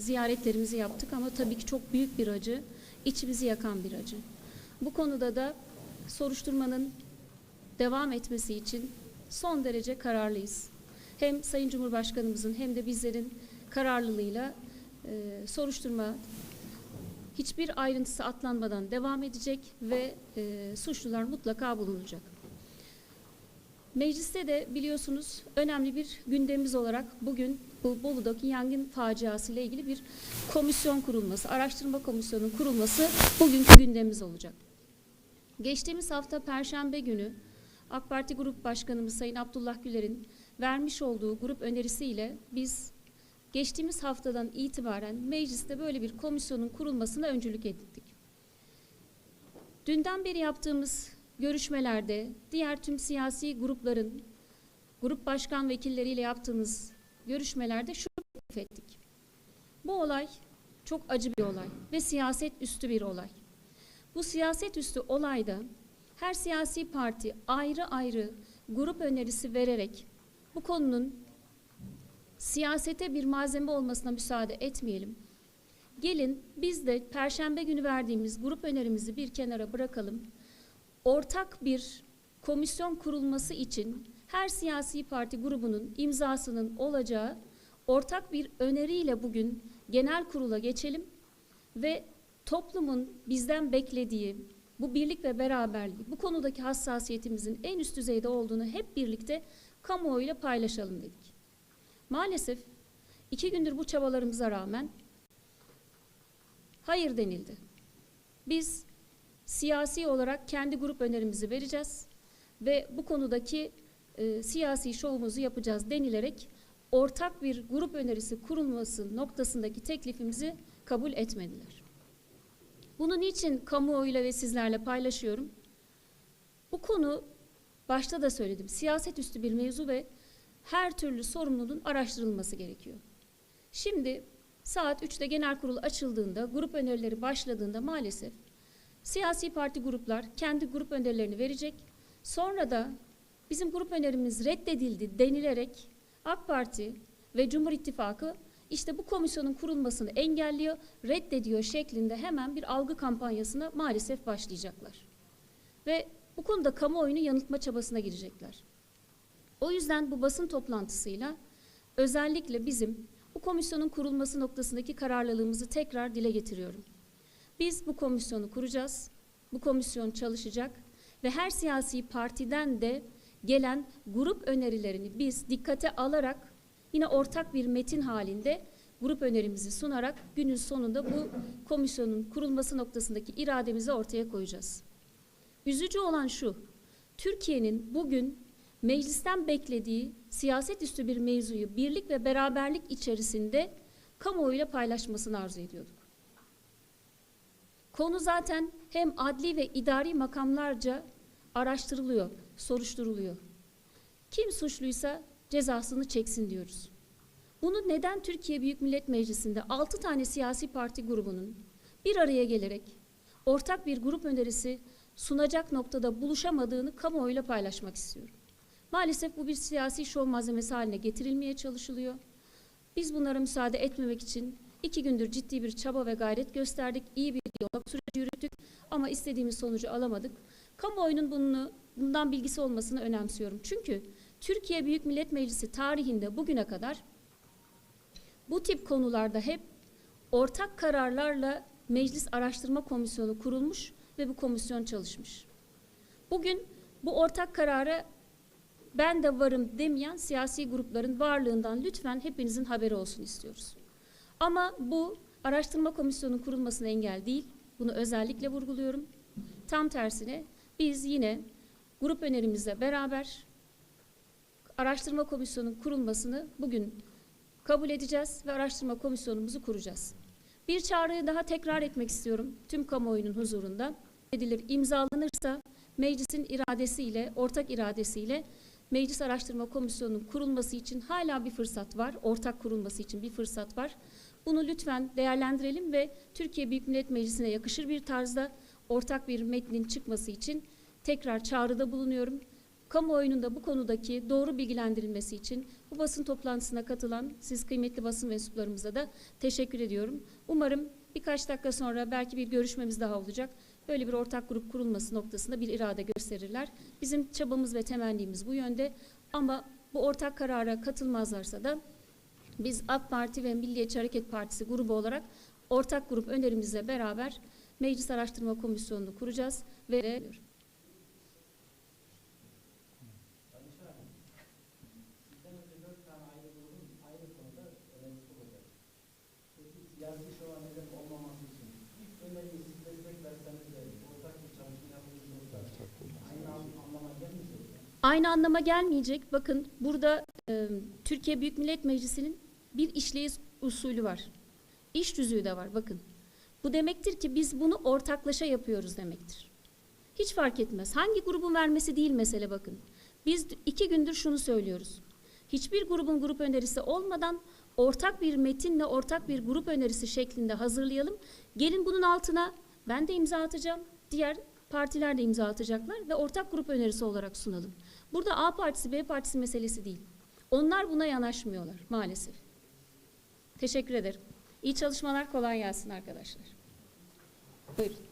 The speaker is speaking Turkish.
ziyaretlerimizi yaptık ama tabii ki çok büyük bir acı, içimizi yakan bir acı. Bu konuda da soruşturmanın devam etmesi için son derece kararlıyız. Hem Sayın Cumhurbaşkanımızın hem de bizlerin kararlılığıyla e, soruşturma hiçbir ayrıntısı atlanmadan devam edecek ve e, suçlular mutlaka bulunacak. Mecliste de biliyorsunuz önemli bir gündemimiz olarak bugün bu Bolu'daki yangın faciası ile ilgili bir komisyon kurulması, araştırma komisyonunun kurulması bugünkü gündemimiz olacak. Geçtiğimiz hafta Perşembe günü AK Parti Grup Başkanımız Sayın Abdullah Güler'in vermiş olduğu grup önerisiyle biz geçtiğimiz haftadan itibaren mecliste böyle bir komisyonun kurulmasına öncülük ettik. Dünden beri yaptığımız görüşmelerde diğer tüm siyasi grupların grup başkan vekilleriyle yaptığımız görüşmelerde şu teklif ettik. Bu olay çok acı bir olay ve siyaset üstü bir olay. Bu siyaset üstü olayda her siyasi parti ayrı ayrı grup önerisi vererek bu konunun siyasete bir malzeme olmasına müsaade etmeyelim. Gelin biz de perşembe günü verdiğimiz grup önerimizi bir kenara bırakalım. Ortak bir komisyon kurulması için her siyasi parti grubunun imzasının olacağı ortak bir öneriyle bugün genel kurula geçelim ve toplumun bizden beklediği bu birlik ve beraberliği, bu konudaki hassasiyetimizin en üst düzeyde olduğunu hep birlikte kamuoyuyla paylaşalım dedik. Maalesef iki gündür bu çabalarımıza rağmen hayır denildi. Biz siyasi olarak kendi grup önerimizi vereceğiz ve bu konudaki e, siyasi şovumuzu yapacağız denilerek ortak bir grup önerisi kurulması noktasındaki teklifimizi kabul etmediler. Bunu niçin kamuoyuyla ve sizlerle paylaşıyorum? Bu konu başta da söyledim. Siyaset üstü bir mevzu ve her türlü sorumluluğun araştırılması gerekiyor. Şimdi saat 3'te genel kurul açıldığında, grup önerileri başladığında maalesef siyasi parti gruplar kendi grup önerilerini verecek. Sonra da bizim grup önerimiz reddedildi denilerek AK Parti ve Cumhur İttifakı işte bu komisyonun kurulmasını engelliyor, reddediyor şeklinde hemen bir algı kampanyasına maalesef başlayacaklar. Ve bu konuda kamuoyunu yanıltma çabasına girecekler. O yüzden bu basın toplantısıyla özellikle bizim bu komisyonun kurulması noktasındaki kararlılığımızı tekrar dile getiriyorum. Biz bu komisyonu kuracağız. Bu komisyon çalışacak ve her siyasi partiden de gelen grup önerilerini biz dikkate alarak yine ortak bir metin halinde grup önerimizi sunarak günün sonunda bu komisyonun kurulması noktasındaki irademizi ortaya koyacağız. Üzücü olan şu, Türkiye'nin bugün meclisten beklediği siyaset üstü bir mevzuyu birlik ve beraberlik içerisinde kamuoyuyla paylaşmasını arzu ediyorduk. Konu zaten hem adli ve idari makamlarca araştırılıyor, soruşturuluyor. Kim suçluysa cezasını çeksin diyoruz. Bunu neden Türkiye Büyük Millet Meclisi'nde 6 tane siyasi parti grubunun bir araya gelerek ortak bir grup önerisi sunacak noktada buluşamadığını kamuoyuyla paylaşmak istiyorum. Maalesef bu bir siyasi şov malzemesi haline getirilmeye çalışılıyor. Biz bunlara müsaade etmemek için iki gündür ciddi bir çaba ve gayret gösterdik. İyi bir diyalog süreci yürüttük ama istediğimiz sonucu alamadık. Kamuoyunun bunu, bundan bilgisi olmasını önemsiyorum. Çünkü Türkiye Büyük Millet Meclisi tarihinde bugüne kadar bu tip konularda hep ortak kararlarla Meclis Araştırma Komisyonu kurulmuş ve bu komisyon çalışmış. Bugün bu ortak karara ben de varım demeyen siyasi grupların varlığından lütfen hepinizin haberi olsun istiyoruz. Ama bu araştırma komisyonunun kurulmasına engel değil. Bunu özellikle vurguluyorum. Tam tersine biz yine grup önerimizle beraber araştırma komisyonunun kurulmasını bugün kabul edeceğiz ve araştırma komisyonumuzu kuracağız. Bir çağrıyı daha tekrar etmek istiyorum tüm kamuoyunun huzurunda. Edilir imzalanırsa meclisin iradesiyle, ortak iradesiyle Meclis Araştırma Komisyonu'nun kurulması için hala bir fırsat var. Ortak kurulması için bir fırsat var. Bunu lütfen değerlendirelim ve Türkiye Büyük Millet Meclisi'ne yakışır bir tarzda ortak bir metnin çıkması için tekrar çağrıda bulunuyorum. kamuoyunun da bu konudaki doğru bilgilendirilmesi için bu basın toplantısına katılan siz kıymetli basın mensuplarımıza da teşekkür ediyorum. Umarım birkaç dakika sonra belki bir görüşmemiz daha olacak. Böyle bir ortak grup kurulması noktasında bir irade gösterirler. Bizim çabamız ve temennimiz bu yönde ama bu ortak karara katılmazlarsa da biz AK Parti ve Milliyetçi Hareket Partisi grubu olarak ortak grup önerimizle beraber Meclis Araştırma Komisyonu'nu kuracağız ve? Aynı anlama gelmeyecek. Bakın burada e, Türkiye Büyük Millet Meclisi'nin bir işleyiş usulü var. İş tüzüğü de var bakın. Bu demektir ki biz bunu ortaklaşa yapıyoruz demektir. Hiç fark etmez. Hangi grubun vermesi değil mesele bakın. Biz iki gündür şunu söylüyoruz. Hiçbir grubun grup önerisi olmadan ortak bir metinle ortak bir grup önerisi şeklinde hazırlayalım. Gelin bunun altına ben de imza atacağım. Diğer partiler de imza atacaklar ve ortak grup önerisi olarak sunalım. Burada A partisi B partisi meselesi değil. Onlar buna yanaşmıyorlar maalesef. Teşekkür ederim. İyi çalışmalar kolay gelsin arkadaşlar. Buyurun.